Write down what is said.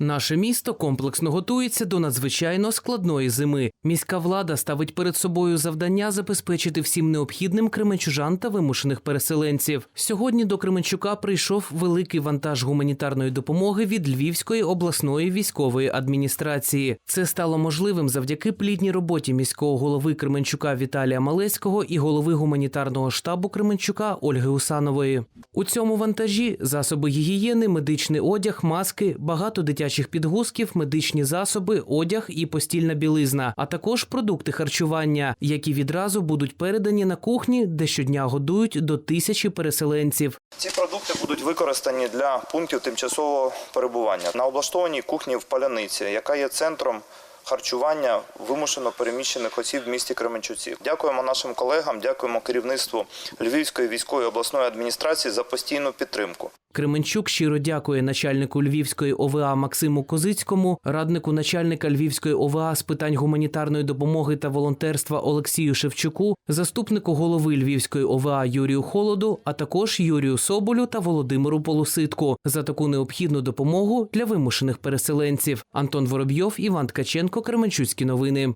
Наше місто комплексно готується до надзвичайно складної зими. Міська влада ставить перед собою завдання забезпечити всім необхідним кременчужан та вимушених переселенців. Сьогодні до Кременчука прийшов великий вантаж гуманітарної допомоги від Львівської обласної військової адміністрації. Це стало можливим завдяки плідній роботі міського голови Кременчука Віталія Малецького і голови гуманітарного штабу Кременчука Ольги Усанової. У цьому вантажі засоби гігієни, медичний одяг, маски, багато дитячих підгузків, медичні засоби, одяг і постільна білизна, а також продукти харчування, які відразу будуть передані на кухні, де щодня годують до тисячі переселенців. Ці продукти будуть використані для пунктів тимчасового перебування на облаштованій кухні в Паляниці, яка є центром харчування вимушено переміщених осіб в місті Кременчуці. Дякуємо нашим колегам, дякуємо керівництву Львівської військової обласної адміністрації за постійну підтримку. Кременчук щиро дякує начальнику Львівської ОВА Максиму Козицькому, раднику начальника Львівської ОВА з питань гуманітарної допомоги та волонтерства Олексію Шевчуку, заступнику голови Львівської ОВА Юрію Холоду, а також Юрію Соболю та Володимиру Полуситку за таку необхідну допомогу для вимушених переселенців. Антон Воробйов, Іван Ткаченко, Кременчуцькі новини.